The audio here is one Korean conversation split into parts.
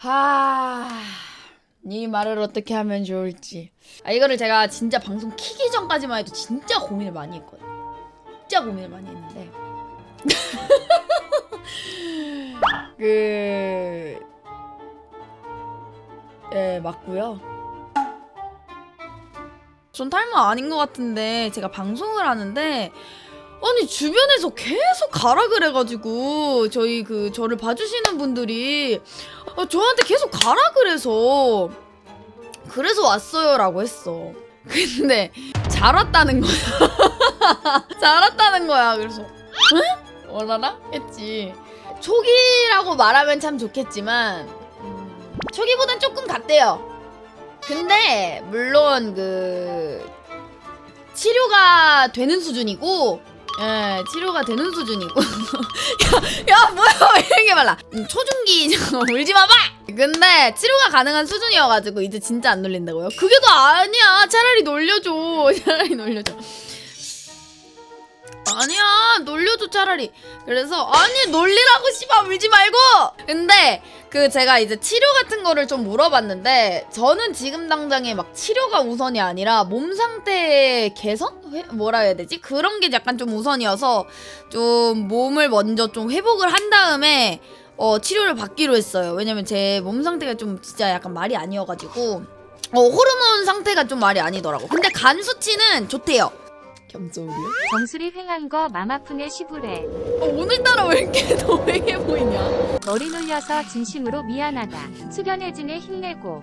하... 이 말을 어떻게 하면 좋을지. 아, 이거를 제가 진짜 방송 키기 전까지만 해도 진짜 고민을 많이 했거든요. 진짜 고민을 많이 했는데. 그... 예, 맞고요. 전 탈모 아닌 것 같은데 제가 방송을 하는데 아니 주변에서 계속 가라 그래가지고 저희 그 저를 봐주시는 분들이 아, 저한테 계속 가라 그래서 그래서 왔어요라고 했어. 근데 잘 왔다는 거야. 잘 왔다는 거야. 그래서 응? 얼마나 했지. 초기라고 말하면 참 좋겠지만 음, 초기보단 조금 갔대요. 근데 물론 그 치료가 되는 수준이고 예, 치료가 되는 수준이고. 야, 야, 뭐야, 왜 이렇게 말라. 음, 초중기, 울지 마봐! 근데 치료가 가능한 수준이어가지고 이제 진짜 안 놀린다고요? 그게 더 아니야. 차라리 놀려줘. 차라리 놀려줘. 아니야, 놀려줘, 차라리. 그래서, 아니, 놀리라고, 씨발, 울지 말고! 근데, 그, 제가 이제 치료 같은 거를 좀 물어봤는데, 저는 지금 당장에 막 치료가 우선이 아니라, 몸 상태 개선? 회- 뭐라 해야 되지? 그런 게 약간 좀 우선이어서, 좀 몸을 먼저 좀 회복을 한 다음에, 어, 치료를 받기로 했어요. 왜냐면 제 몸 상태가 좀 진짜 약간 말이 아니어가지고, 어, 호르몬 상태가 좀 말이 아니더라고. 근데 간 수치는 좋대요. 겸소리요? 정수리 횡한 거맘 아프네 시부래. 어, 오늘따라 왜 이렇게 더행해 보이냐? 머리 놀려서 진심으로 미안하다. 수견해진에 힘내고.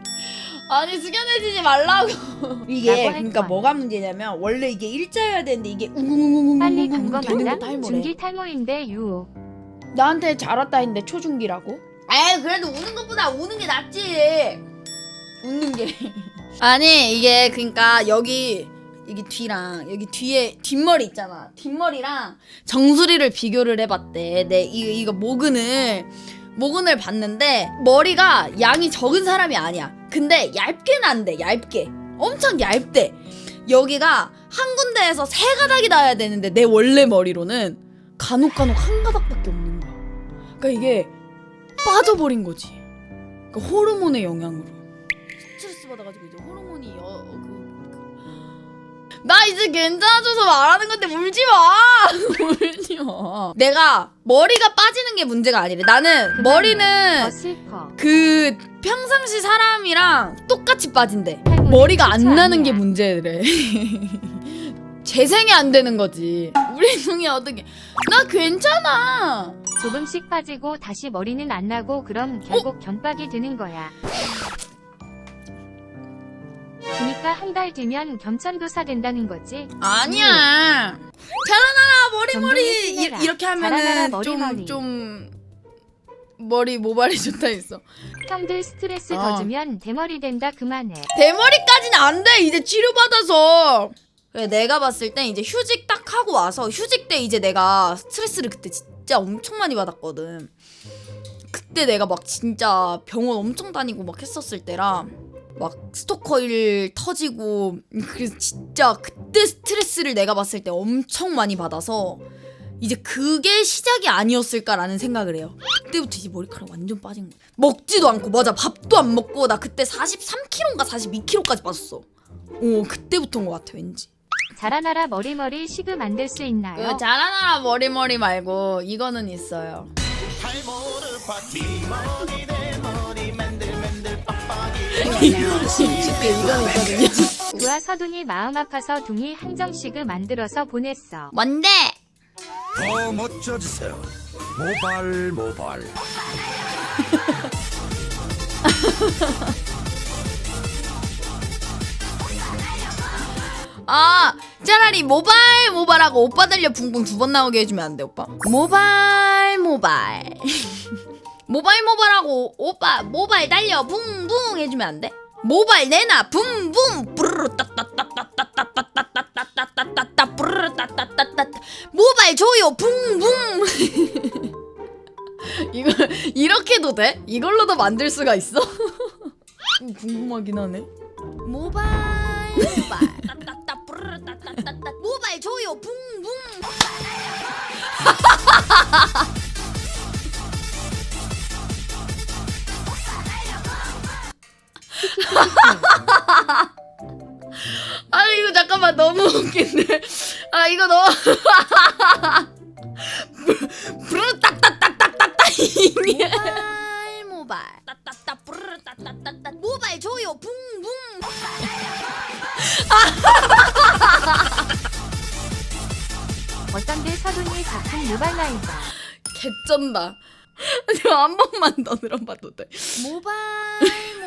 아니 숙연해지지 말라고. 이게 라고 할 그러니까 거야. 뭐가 문제냐면 원래 이게 일자여야 되는데 이게 웅웅웅웅 빨리 간 거 되는 맞아? 거 탈모래. 중기 탈모인데 유. 나한테 잘 왔다 했는데 초중기라고? 에이 그래도 우는 것보다 우는 게 낫지. 웃는 게. 아니 이게 그러니까 여기 여기 뒤랑 여기 뒤에 뒷머리 있잖아. 뒷머리랑 정수리를 비교를 해봤대. 내 이거 이거 모근을 모근을 봤는데 머리가 양이 적은 사람이 아니야. 근데 얇게 난대. 얇게. 엄청 얇대. 여기가 한 군데에서 세 가닥이 나야 되는데 내 원래 머리로는 간혹간혹 한 가닥밖에 없는 거야. 그러니까 이게 빠져버린 거지. 그러니까 호르몬의 영향으로. 스트레스 받아가지고 이제 호르몬이 여, 그, 그. 나 이제 괜찮아져서 말하는 건데 울지 마. 울지 마. 내가 머리가 빠지는 게 문제가 아니래. 나는 더 머리는 슬퍼. 그 평상시 사람이랑 똑같이 빠진대. 머리가 안 나는 게. 문제래. 재생이 안 되는 거지. 우리 중에 어떻게? 나 괜찮아. 조금씩 빠지고 다시 머리는 안 나고 그럼 결국 견박이 드는 거야. 그니까 한 달 뒤면 겸천도사 된다는 거지. 아니야. 자라나라 머리 점점 머리 이, 힘내라. 이렇게 자라나라 하면은 머리, 좀 머리. 좀 머리 모발이 좋다 했어. 형들 스트레스 어. 더 주면 대머리 된다 그만해. 대머리까지는 안 돼. 이제 치료 받아서. 그래 내가 봤을 땐 이제 휴직 딱 하고 와서 휴직 때 이제 내가 스트레스를 그때 진짜 엄청 많이 받았거든. 그때 내가 막 진짜 병원 엄청 다니고 막 했었을 때라 막 스토커 일 터지고 그래서 진짜 그때 스트레스를 내가 봤을 때 엄청 많이 받아서 이제 그게 시작이 아니었을까라는 생각을 해요. 그때부터 이제 머리카락 완전 빠진 거야. 먹지도 않고 맞아 밥도 안 먹고 나 그때 43kg인가 42kg까지 빠졌어. 어 그때부터인 것 같아 왠지. 자라나라 머리머리 시그 만들 수 있나요? 그 자라나라 머리머리 말고 이거는 있어요. 이강이거든요. 와서둥이 마음 아파서 둥이 한정식을 만들어서 보냈어. 뭔데? 더 멋져지세요. 모발 모발. 아 차라리 모발 모발하고 오빠 들려 붕붕 두 번 나오게 해주면 안 돼 오빠 모발 모발 모발 모발하고 오빠 모발 달려 붕붕 해주면 안 돼? 모발 내놔 붕붕 뿌르르 따따따따따따따따따따따따 뿌르르 따따따따따 모발 줘요 붕붕 이걸 이렇게도 돼? 이걸로도 만들 수가 있어? 음, 궁금하긴 하네. 모발 모발 따따따 뿌르르 따따따따 모발 줘요 붕붕 아 이거 잠깐만 너무 웃긴데. 아 이거 너무 브르 딱딱딱딱딱딱 이게. 모발 모발 따따따 뿌르르 따따따따 모발 줘요 붕붕 어떤데 서둔이 작품 라이브. 개쩐다. 한 번만 더 들어봐도 돼. 모발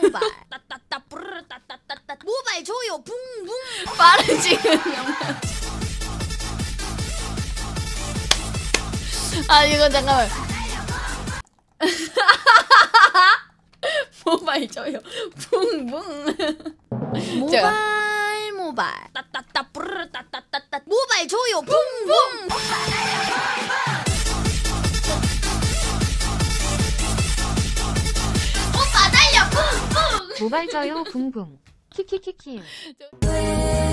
모발 따따따 모발 줘요 붕붕 빠르지 그냥. 아 이거 잠깐만. 모바일 줘요. 붕붕. 모발 모발 따따따 뿌르르 따따따따 모발 줘요 붕붕 오빠 달려 붕붕 모발 저요 붕붕. 키키키키. 왜